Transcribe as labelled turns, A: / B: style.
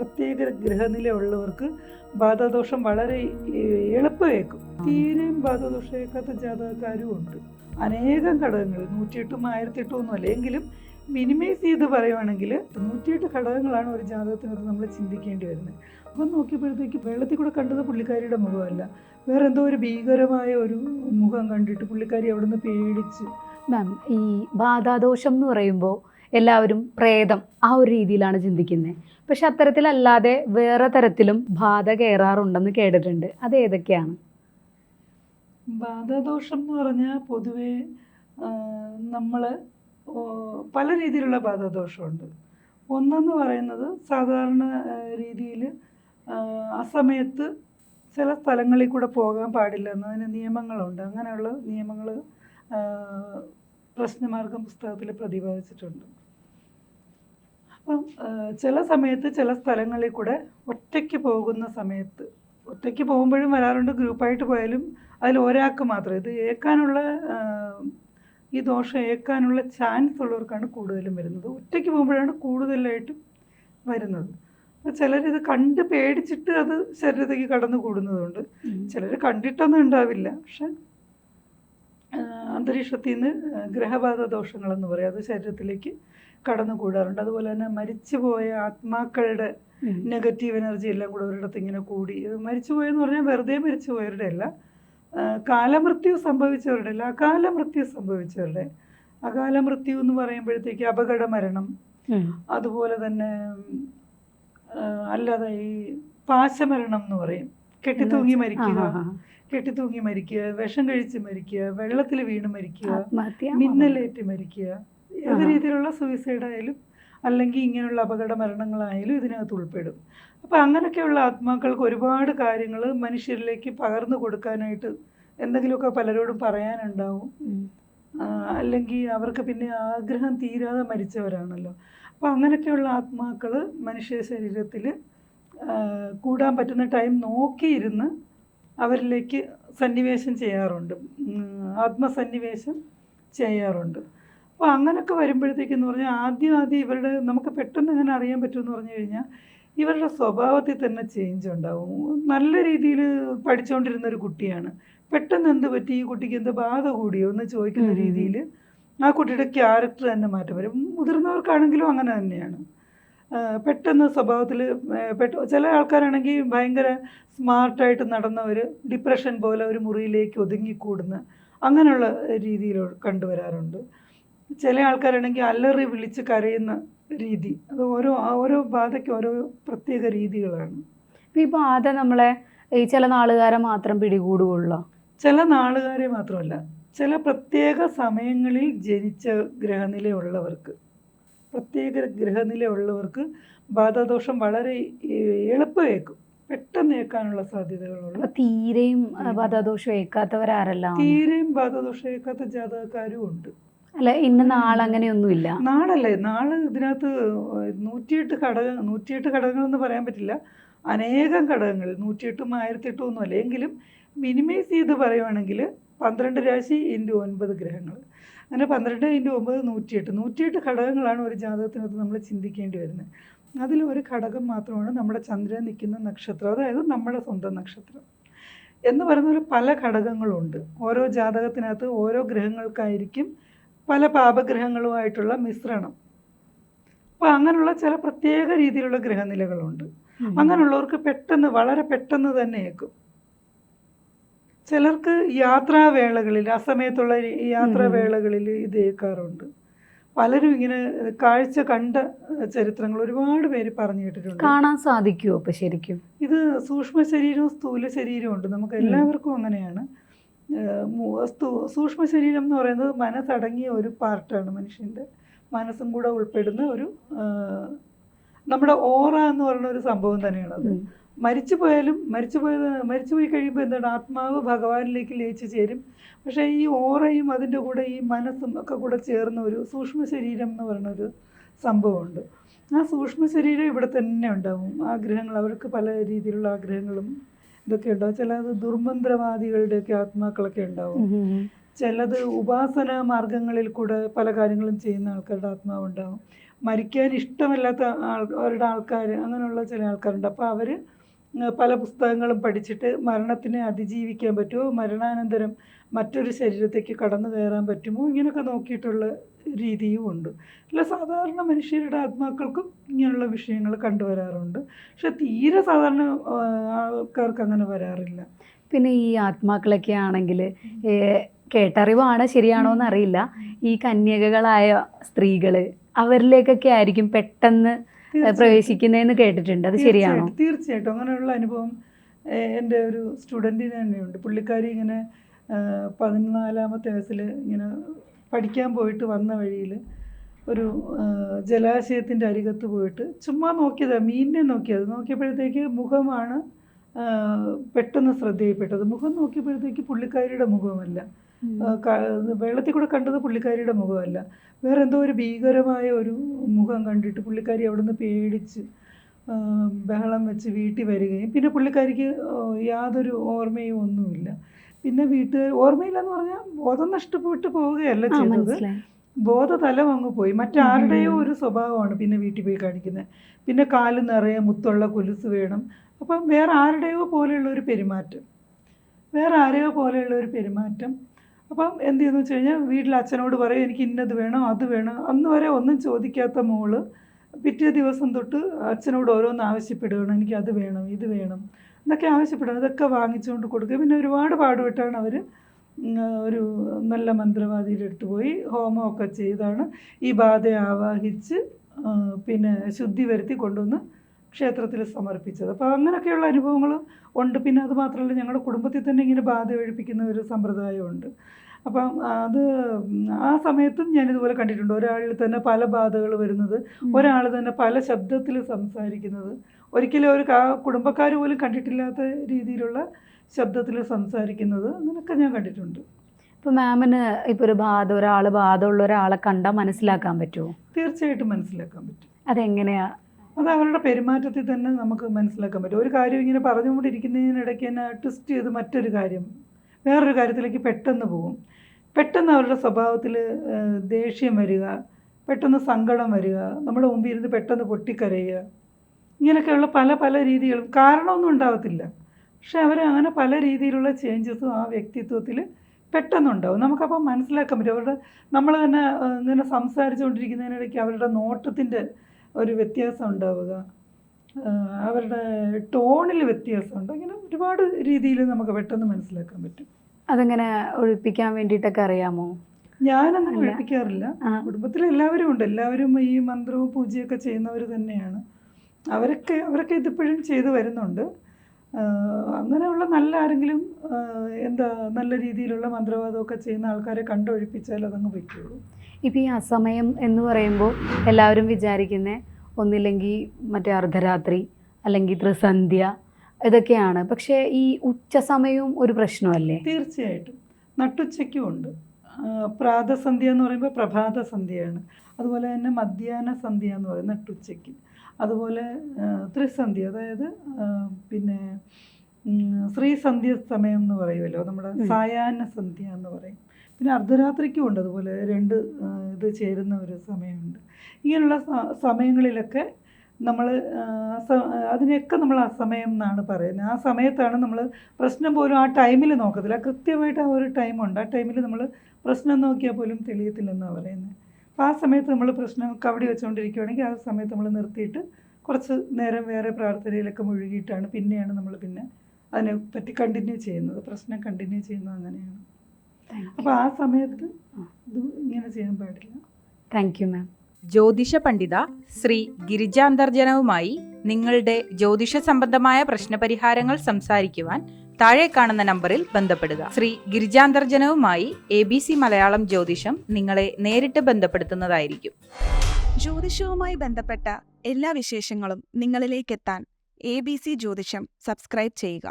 A: പ്രത്യേക ഗ്രഹനില ഉള്ളവർക്ക് ബാധാദോഷം വളരെ എളുപ്പമേക്കും. തീരെയും ബാധാദോഷം ഏൽക്കാത്ത ജാതകക്കാരും ഉണ്ട് അനേകം ഘടകങ്ങൾ നൂറ്റിയെട്ടും ആയിരത്തി ഒന്നും അല്ലെങ്കിലും മിനിമൈസ് ചെയ്ത് പറയുവാണെങ്കിൽ നൂറ്റിയെട്ട് ഘടകങ്ങളാണ് ഒരു ജാതകത്തിനകത്ത് നമ്മൾ ചിന്തിക്കേണ്ടി വരുന്നത്. അപ്പം നോക്കിയപ്പോഴത്തേക്ക് വെള്ളത്തിൽ കൂടെ കണ്ടത് പുള്ളിക്കാരിയുടെ മുഖമല്ല. വേറെ എന്തോ ഒരു ഭീകരമായ ഒരു മുഖം കണ്ടിട്ട് പുള്ളിക്കാരി അവിടുന്ന് പേടിച്ച്
B: മാം ഈ ബാധാദോഷം എന്ന് പറയുമ്പോൾ എല്ലാവരും പ്രേതം ആ ഒരു രീതിയിലാണ് ചിന്തിക്കുന്നത്. പക്ഷെ അത്തരത്തിലല്ലാതെ വേറെ തരത്തിലും ബാധ കയറാറുണ്ടെന്ന് കേട്ടിട്ടുണ്ട്. അത് ഏതൊക്കെയാണ്?
A: ബാധാദോഷം എന്ന് പറഞ്ഞാൽ പൊതുവേ നമ്മൾ പല രീതിയിലുള്ള ബാധാദോഷമുണ്ട്. ഒന്നെന്ന് പറയുന്നത് സാധാരണ രീതിയിൽ അസമയത്ത് സമയത്ത് ചില സ്ഥലങ്ങളിൽ കൂടെ പോകാൻ പാടില്ല എന്നതിന് നിയമങ്ങളുണ്ട്. അങ്ങനെയുള്ള നിയമങ്ങൾ പ്രശ്നമാർഗം പുസ്തകത്തിൽ പ്രതിപാദിച്ചിട്ടുണ്ട്. അപ്പം ചില സമയത്ത് ചില സ്ഥലങ്ങളിൽ കൂടെ ഒറ്റയ്ക്ക് പോകുന്ന സമയത്ത് ഒറ്റയ്ക്ക് പോകുമ്പോഴും വരാറുണ്ട് ഗ്രൂപ്പായിട്ട് പോയാലും അതിൽ ഒരാൾക്ക് മാത്രം. ഇത് ഏൽക്കാനുള്ള ഈ ദോഷം ഏൽക്കാനുള്ള ചാൻസ് ഉള്ളവർക്കാണ് കൂടുതലും വരുന്നത്. ഒറ്റയ്ക്ക് പോകുമ്പോഴാണ് കൂടുതലായിട്ടും വരുന്നത്. അപ്പോൾ ചിലരിത് കണ്ട് പേടിച്ചിട്ട് അത് ശരീരത്തേക്ക് കടന്നു കൂടുന്നതുണ്ട്. ചിലർ കണ്ടിട്ടൊന്നും ഉണ്ടാവില്ല. പക്ഷെ അന്തരീക്ഷത്തിൽ നിന്ന് ഗ്രഹബാധ ദോഷങ്ങളെന്ന് പറയും. അത് ശരീരത്തിലേക്ക് കടന്നു കൂടാറുണ്ട് അതുപോലെ തന്നെ മരിച്ചുപോയ ആത്മാക്കളുടെ നെഗറ്റീവ് എനർജി എല്ലാം കൂടെ ഒരിടത്ത് ഇങ്ങനെ കൂടി. മരിച്ചുപോയെന്ന് പറഞ്ഞാൽ വെറുതെ മരിച്ചുപോയവരുടെ അല്ല. കാലമൃത്യു സംഭവിച്ചവരുടെ അല്ല. അകാല മൃത്യു സംഭവിച്ചവരുടെ. അകാല മൃത്യു എന്ന് പറയുമ്പോഴത്തേക്ക് അപകട മരണം അതുപോലെ തന്നെ അല്ലാതെ ഈ പാശമരണം എന്ന് പറയും. കെട്ടിത്തൂങ്ങി മരിക്കുക. കെട്ടിത്തൂങ്ങി മരിക്കുക. വിഷം കഴിച്ച് മരിക്കുക. വെള്ളത്തിൽ വീണ് മരിക്കുക. മിന്നലേറ്റ് മരിക്കുക. ഏത് രീതിയിലുള്ള സൂയിസൈഡ് ആയാലും അല്ലെങ്കിൽ ഇങ്ങനെയുള്ള അപകട മരണങ്ങളായാലും ഇതിനകത്ത് ഉൾപ്പെടും. അപ്പം അങ്ങനെയൊക്കെയുള്ള ആത്മാക്കൾക്ക് ഒരുപാട് കാര്യങ്ങൾ മനുഷ്യരിലേക്ക് പകർന്നു കൊടുക്കാനായിട്ട് എന്തെങ്കിലുമൊക്കെ പലരോടും പറയാനുണ്ടാവും. അല്ലെങ്കിൽ അവർക്ക് പിന്നെ ആഗ്രഹം തീരാതെ മരിച്ചവരാണല്ലോ. അപ്പോൾ അങ്ങനെയൊക്കെയുള്ള ആത്മാക്കൾ മനുഷ്യ ശരീരത്തിൽ കൂടാൻ പറ്റുന്ന ടൈം നോക്കിയിരുന്ന് അവരിലേക്ക് സന്നിവേശം ചെയ്യാറുണ്ട്. ആത്മസന്നിവേശം ചെയ്യാറുണ്ട്. അപ്പോൾ അങ്ങനെയൊക്കെ വരുമ്പോഴത്തേക്കെന്ന് പറഞ്ഞാൽ ആദ്യം ആദ്യം ഇവരുടെ നമുക്ക് പെട്ടെന്ന് എങ്ങനെ അറിയാൻ പറ്റുമെന്ന് പറഞ്ഞു കഴിഞ്ഞാൽ ഇവരുടെ സ്വഭാവത്തിൽ തന്നെ ചേഞ്ച് ഉണ്ടാവും. നല്ല രീതിയിൽ പഠിച്ചുകൊണ്ടിരുന്ന ഒരു കുട്ടിയാണ്. പെട്ടെന്ന് എന്ത് പറ്റി? ഈ കുട്ടിക്ക് എന്ത് ബാധ കൂടിയോ? എന്ന് ചോദിക്കുന്ന. രീതിയിൽ ആ കുട്ടിയുടെ ക്യാരക്ടർ തന്നെ മാറ്റം വരും. മുതിർന്നവർക്കാണെങ്കിലും അങ്ങനെ തന്നെയാണ്. പെട്ടെന്ന് സ്വഭാവത്തിൽ പെട്ട ചില ആൾക്കാരാണെങ്കിൽ ഭയങ്കര സ്മാർട്ടായിട്ട് നടന്നവർ ഡിപ്രഷൻ പോലെ ഒരു മുറിയിലേക്ക് ഒതുങ്ങിക്കൂടുന്ന അങ്ങനെയുള്ള രീതിയിൽ കണ്ടുവരാറുണ്ട്. ചില ആൾക്കാരാണെങ്കിൽ അല്ലറി വിളിച്ച് കരയുന്ന രീതി. അത് ഓരോ ഓരോ ബാധയ്ക്ക് ഓരോ പ്രത്യേക രീതികളാണ്.
B: ഈ ബാധ നമ്മളെ ഈ ചില നാളുകാരെ മാത്രം പിടികൂടുകയുള്ളൂ?
A: ചില നാളുകാരെ മാത്രമല്ല ചില പ്രത്യേക സമയങ്ങളിൽ ജനിച്ച ഗ്രഹനിലയുള്ളവർക്ക് പ്രത്യേക ഗ്രഹനിലയുള്ളവർക്ക് ബാധാദോഷം വളരെ എളുപ്പമേക്കും പെട്ടെന്ന് ഏക്കാനുള്ള സാധ്യതകളുള്ള.
B: തീരെയും ബാധാദോഷം ഏൽക്കാത്തവരാരല്ല?
A: തീരെയും ബാധാദോഷം ഏൽക്കാത്ത ജാതകക്കാരും ഉണ്ട്.
B: അല്ല ഇന്ന നാളങ്ങനെയൊന്നുമില്ല
A: നാളല്ലേ? നാളെ ഇതിനകത്ത് നൂറ്റിയെട്ട് ഘടക നൂറ്റിയെട്ട് ഘടകങ്ങൾ എന്ന് പറയാൻ പറ്റില്ല. അനേകം ഘടകങ്ങൾ നൂറ്റിയെട്ടും ആയിരത്തി എട്ടും ഒന്നും അല്ല. എങ്കിലും മിനിമൈസ് ചെയ്ത് പറയുവാണെങ്കിൽ പന്ത്രണ്ട് രാശി ഇന്റു ഒൻപത് ഗ്രഹങ്ങൾ. അങ്ങനെ പന്ത്രണ്ട് ഇന്റു ഒമ്പത് നൂറ്റിയെട്ട്. നൂറ്റിയെട്ട് ഘടകങ്ങളാണ് ഒരു ജാതകത്തിനകത്ത് നമ്മൾ ചിന്തിക്കേണ്ടി വരുന്നത്. അതിൽ ഒരു ഘടകം മാത്രമാണ് നമ്മുടെ ചന്ദ്രൻ നിൽക്കുന്ന നക്ഷത്രം. അതായത് നമ്മുടെ സ്വന്തം നക്ഷത്രം. എന്ന് പറയുന്ന പല ഘടകങ്ങളുണ്ട്. ഓരോ ജാതകത്തിനകത്ത് ഓരോ ഗ്രഹങ്ങൾക്കായിരിക്കും പല പാപഗ്രഹങ്ങളുമായിട്ടുള്ള മിശ്രണം. അപ്പോൾ അങ്ങനെയുള്ള ചില പ്രത്യേക രീതിയിലുള്ള ഗ്രഹനിലകളുണ്ട്. അങ്ങനെയുള്ളവർക്ക് പെട്ടെന്ന് വളരെ പെട്ടെന്ന് തന്നെ ഏക്കും ചിലർക്ക് യാത്രാവേളകളിൽ ആ സമയത്തുള്ള ഈ യാത്രാവേളകളിൽ ഇത് ഏക്കാറുണ്ട് പലരും ഇങ്ങനെ കാഴ്ച കണ്ട ചരിത്രങ്ങൾ ഒരുപാട് പേര് പറഞ്ഞു കേട്ടിട്ടുണ്ട്.
B: കാണാൻ സാധിക്കുമോ അപ്പൊ ശരിക്കും?
A: ഇത് സൂക്ഷ്മ ശരീരവും സ്ഥൂല ശരീരവും ഉണ്ട്. നമുക്ക് എല്ലാവർക്കും അങ്ങനെയാണ്. സൂക്ഷ്മ ശരീരം എന്ന് പറയുന്നത് മനസ്സടങ്ങിയ ഒരു പാർട്ടാണ് മനുഷ്യന്റെ. മനസ്സും കൂടെ ഉൾപ്പെടുന്ന ഒരു നമ്മുടെ ഓറ എന്ന് പറയുന്ന ഒരു സംഭവം തന്നെയാണ് അത്. മരിച്ചു പോയാലും മരിച്ചു പോയത് മരിച്ചു പോയി കഴിയുമ്പോൾ എന്താണ്? ആത്മാവ് ഭഗവാനിലേക്ക് ലയിച്ചു ചേരും. പക്ഷേ ഈ ഓറയും അതിന്റെ കൂടെ ഈ മനസ്സും ഒക്കെ കൂടെ ചേർന്ന ഒരു സൂക്ഷ്മ ശരീരം എന്ന് പറയുന്ന ഒരു സംഭവമുണ്ട്. ആ സൂക്ഷ്മ ശരീരം ഇവിടെ തന്നെ ഉണ്ടാവും. ആഗ്രഹങ്ങൾ അവർക്ക് പല രീതിയിലുള്ള ആഗ്രഹങ്ങളും ഇതൊക്കെ ഉണ്ടാവും ചിലത് ദുർമന്ത്രവാദികളുടെയൊക്കെ ആത്മാക്കളൊക്കെ ഉണ്ടാവും. ചിലത് ഉപാസന മാർഗങ്ങളിൽ കൂടെ പല കാര്യങ്ങളും ചെയ്യുന്ന ആൾക്കാരുടെ ആത്മാവ് ഉണ്ടാവും. മരിക്കാൻ ഇഷ്ടമല്ലാത്ത ആൾ അവരുടെ ആൾക്കാർ അങ്ങനെയുള്ള ചില ആൾക്കാരുണ്ട്. അപ്പോൾ അവർ പല പുസ്തകങ്ങളും പഠിച്ചിട്ട് മരണത്തിനെ അതിജീവിക്കാൻ പറ്റുമോ? മരണാനന്തരം മറ്റൊരു ശരീരത്തേക്ക് കടന്നു കയറാൻ പറ്റുമോ? ഇങ്ങനെയൊക്കെ നോക്കിയിട്ടുള്ള രീതിയും ഉണ്ട്. അല്ല സാധാരണ മനുഷ്യരുടെ ആത്മാക്കൾക്കും ഇങ്ങനെയുള്ള വിഷയങ്ങൾ കണ്ടുവരാറുണ്ട്. പക്ഷെ തീരെ സാധാരണ ആൾക്കാർക്ക് അങ്ങനെ വരാറില്ല.
B: പിന്നെ ഈ ആത്മാക്കളൊക്കെ ആണെങ്കിൽ കേട്ടറിവാണ് ശരിയാണോ എന്നറിയില്ല. ഈ കന്യകകളായ സ്ത്രീകൾ അവരിലേക്കൊക്കെ ആയിരിക്കും പെട്ടെന്ന്. പ്രവേശിക്കുന്നതെന്ന് കേട്ടിട്ടുണ്ട്. അത് ശരിയാണോ?
A: തീർച്ചയായിട്ടും. അങ്ങനെയുള്ള അനുഭവം എന്റെ ഒരു സ്റ്റുഡന്റിന് തന്നെയുണ്ട്. പുള്ളിക്കാരി ഇങ്ങനെ പതിനാലാമത്തെ വയസ്സിൽ ഇങ്ങനെ പഠിക്കാൻ പോയിട്ട് വന്ന വഴിയിൽ ഒരു ജലാശയത്തിന്റെ അരികത്ത് പോയിട്ട് ചുമ്മാ നോക്കിയതാണ് മീനിനെ നോക്കിയത്. നോക്കിയപ്പോഴത്തേക്ക് മുഖമാണ് പെട്ടെന്ന് ശ്രദ്ധയിൽപ്പെട്ടത്. മുഖം നോക്കിയപ്പോഴത്തേക്ക് പുള്ളിക്കാരിയുടെ മുഖമല്ല. വെള്ളത്തിൽ കൂടെ കണ്ടത് പുള്ളിക്കാരിയുടെ മുഖമല്ല വേറെ എന്തോ ഒരു ഭീകരമായ ഒരു മുഖം കണ്ടിട്ട് പുള്ളിക്കാരി അവിടുന്ന് പേടിച്ച് ബഹളം വെച്ച് വീട്ടിൽ വരികയും പിന്നെ പുള്ളിക്കാരിക്ക് യാതൊരു ഓർമ്മയും ഒന്നുമില്ല. പിന്നെ വീട്ടുകാർ ഓർമ്മയില്ലെന്ന് പറഞ്ഞാൽ ബോധം നഷ്ടപ്പെട്ട് പോവുകയല്ല
B: ചെയ്യുന്നത്
A: ചെയ്തത്. ബോധതലം അങ്ങ് പോയി. മറ്റാരുടെയോ ഒരു സ്വഭാവമാണ് പിന്നെ വീട്ടിൽ പോയി കാണിക്കുന്നത് പിന്നെ കാൽ നിറയെ മുത്തുള്ള കൊലുസ് വേണം. അപ്പം വേറെ ആരുടെയോ പോലെയുള്ള ഒരു പെരുമാറ്റം. വേറെ ആരെയോ പോലെയുള്ള ഒരു പെരുമാറ്റം. അപ്പം എന്ത് ചെയ്യുന്നു വെച്ച് കഴിഞ്ഞാൽ വീട്ടിൽ അച്ഛനോട് പറയും എനിക്ക് ഇന്നത് വേണം അത് വേണം. അന്ന് വരെ ഒന്നും ചോദിക്കാത്ത മോൾ പിറ്റേ ദിവസം തൊട്ട് അച്ഛനോട് ഓരോന്ന് ആവശ്യപ്പെടുകയാണ്. എനിക്ക് അത് വേണം ഇത് വേണം. എന്നൊക്കെ ആവശ്യപ്പെടും. അതൊക്കെ വാങ്ങിച്ചുകൊണ്ട് കൊടുക്കുക. പിന്നെ ഒരുപാട് പാടുപെട്ടാണ് അവർ ഒരു നല്ല മന്ത്രവാദിയിലെടുത്ത് പോയി ഹോമമൊക്കെ ചെയ്താണ്. ഈ ബാധയെ ആവാഹിച്ച് പിന്നെ ശുദ്ധി വരുത്തി കൊണ്ടുവന്ന് ക്ഷേത്രത്തിൽ സമർപ്പിച്ചത്. അപ്പോൾ അങ്ങനെയൊക്കെയുള്ള അനുഭവങ്ങൾ ഉണ്ട്. പിന്നെ അത് മാത്രമല്ല ഞങ്ങളുടെ കുടുംബത്തിൽ തന്നെ ഇങ്ങനെ ബാധ ഒഴിപ്പിക്കുന്ന ഒരു സമ്പ്രദായമുണ്ട്. അപ്പം അത് ആ സമയത്തും ഞാനിതുപോലെ കണ്ടിട്ടുണ്ട്. ഒരാളിൽ തന്നെ പല ബാധകൾ വരുന്നത് ഒരാൾ തന്നെ പല ശബ്ദത്തിൽ സംസാരിക്കുന്നത് ഒരിക്കലും ഒരു കുടുംബക്കാർ പോലും കണ്ടിട്ടില്ലാത്ത രീതിയിലുള്ള ശബ്ദത്തിൽ സംസാരിക്കുന്നത് അങ്ങനെയൊക്കെ ഞാൻ കണ്ടിട്ടുണ്ട്.
B: ഇപ്പോൾ മാമിന് ഇപ്പോൾ ഒരു ബാധ ഒരാൾ ബാധമുള്ള ഒരാളെ കണ്ടാൽ മനസ്സിലാക്കാൻ പറ്റുമോ
A: തീർച്ചയായിട്ടും മനസ്സിലാക്കാൻ പറ്റും.
B: അതെങ്ങനെയാ?
A: അത് അവരുടെ പെരുമാറ്റത്തിൽ തന്നെ നമുക്ക് മനസ്സിലാക്കാൻ പറ്റും. ഒരു കാര്യം ഇങ്ങനെ പറഞ്ഞുകൊണ്ടിരിക്കുന്നതിനിടയ്ക്ക് തന്നെ ട്വിസ്റ്റ് ചെയ്ത് മറ്റൊരു കാര്യം വേറൊരു കാര്യത്തിലേക്ക് പെട്ടെന്ന് പോകും പെട്ടെന്ന് അവരുടെ സ്വഭാവത്തിൽ ദേഷ്യം വരിക പെട്ടെന്ന് സങ്കടം വരിക നമ്മുടെ മുമ്പിൽ ഇരുന്ന് പെട്ടെന്ന് പൊട്ടിക്കരയുക ഇങ്ങനെയൊക്കെയുള്ള പല പല രീതികളും കാരണമൊന്നും ഉണ്ടാവത്തില്ല. പക്ഷെ അവർ അങ്ങനെ പല രീതിയിലുള്ള ചേഞ്ചസും ആ വ്യക്തിത്വത്തിൽ പെട്ടെന്നുണ്ടാവും. നമുക്കപ്പോൾ മനസ്സിലാക്കാൻ പറ്റും. അവരുടെ നമ്മൾ തന്നെ ഇങ്ങനെ സംസാരിച്ചുകൊണ്ടിരിക്കുന്നതിനിടയ്ക്ക് അവരുടെ നോട്ടത്തിന്റെ ഒരു വ്യത്യാസം ഉണ്ടാവുക. അവരുടെ ടോണിൽ വ്യത്യാസം വ്യത്യാസമുണ്ട് ഇങ്ങനെ ഒരുപാട് രീതിയിൽ നമുക്ക് പെട്ടെന്ന് മനസ്സിലാക്കാൻ പറ്റും.
B: അതെങ്ങനെ ഒഴിപ്പിക്കാൻ വേണ്ടിയിട്ടൊക്കെ അറിയാമോ?
A: ഞാനങ്ങനെ. ഒഴിപ്പിക്കാറില്ല. കുടുംബത്തിൽ എല്ലാവരും ഉണ്ട്. എല്ലാവരും ഈ മന്ത്രവും പൂജയൊക്കെ ചെയ്യുന്നവർ തന്നെയാണ്. അവരൊക്കെ അവരൊക്കെ ഇതിപ്പോഴും ചെയ്തു വരുന്നുണ്ട്. അങ്ങനെയുള്ള നല്ല ആരെങ്കിലും എന്താ നല്ല രീതിയിലുള്ള മന്ത്രവാദമൊക്കെ ചെയ്യുന്ന ആൾക്കാരെ കണ്ടൊഴിപ്പിച്ചാൽ അതങ്ങ് പറ്റുള്ളൂ.
B: ഇപ്പം ഈ അസമയം എന്ന് പറയുമ്പോൾ എല്ലാവരും വിചാരിക്കുന്നത് ഒന്നില്ലെങ്കിൽ മറ്റേ അർദ്ധരാത്രി അല്ലെങ്കിൽ ത്രിസന്ധ്യ ഇതൊക്കെയാണ്. പക്ഷേ ഈ ഉച്ച സമയവും ഒരു പ്രശ്നമല്ലേ?
A: തീർച്ചയായിട്ടും. നട്ടുച്ചയ്ക്കും ഉണ്ട്. പ്രാതസന്ധ്യ എന്ന് പറയുമ്പോൾ പ്രഭാത സന്ധ്യയാണ് അതുപോലെ തന്നെ മധ്യാഹ്ന സന്ധ്യ എന്ന് പറയും നട്ടുച്ചയ്ക്ക്. അതുപോലെ ത്രിസന്ധ്യ അതായത് പിന്നെ ശ്രീസന്ധ്യ സമയം എന്ന് പറയുമല്ലോ നമ്മുടെ. സായാഹ്ന സന്ധ്യ എന്ന് പറയും. പിന്നെ അർദ്ധരാത്രിക്കും ഉണ്ട് അതുപോലെ രണ്ട് ഇത് ചേരുന്ന ഒരു സമയമുണ്ട്. ഇങ്ങനെയുള്ള സമയങ്ങളിലൊക്കെ നമ്മൾ അതിനെയൊക്കെ നമ്മൾ ആ സമയം എന്നാണ് പറയുന്നത്. ആ സമയത്താണ് നമ്മൾ പ്രശ്നം പോലും ആ ടൈമിൽ നോക്കത്തില്ല. കൃത്യമായിട്ട് ആ ഒരു ടൈമുണ്ട്. ആ ടൈമിൽ നമ്മൾ പ്രശ്നം നോക്കിയാൽ പോലും തെളിയത്തില്ലെന്നാണ് പറയുന്നത്. അപ്പോൾ ആ സമയത്ത് നമ്മൾ പ്രശ്നം കവടി വെച്ചുകൊണ്ടിരിക്കുകയാണെങ്കിൽ ആ സമയത്ത് നമ്മൾ നിർത്തിയിട്ട് കുറച്ച് നേരം വേറെ പ്രാർത്ഥനയിലൊക്കെ മുഴുകിയിട്ടാണ് പിന്നെയാണ് നമ്മൾ പിന്നെ അതിനെ പറ്റി കണ്ടിന്യൂ ചെയ്യുന്നത്. പ്രശ്നം കണ്ടിന്യൂ ചെയ്യുന്നത് അങ്ങനെയാണ്. അപ്പോൾ ആ സമയത്ത് ഇത് ഇങ്ങനെ ചെയ്യാൻ പാടില്ല.
B: താങ്ക് യു മാം
C: ജ്യോതിഷ പണ്ഡിത ശ്രീ ഗിരിജാന്തർജനവുമായി നിങ്ങളുടെ ജ്യോതിഷ സംബന്ധമായ പ്രശ്നപരിഹാരങ്ങൾ സംസാരിക്കുവാൻ താഴെ കാണുന്ന നമ്പറിൽ ബന്ധപ്പെടുക. ശ്രീ ഗിരിജാന്തർജനവുമായി എ ബി സി മലയാളം ജ്യോതിഷം നിങ്ങളെ നേരിട്ട് ബന്ധപ്പെടുത്തുന്നതായിരിക്കും.
D: ജ്യോതിഷവുമായി ബന്ധപ്പെട്ട എല്ലാ വിശേഷങ്ങളും നിങ്ങളിലേക്കെത്താൻ എ ബി സി ജ്യോതിഷം സബ്സ്ക്രൈബ് ചെയ്യുക.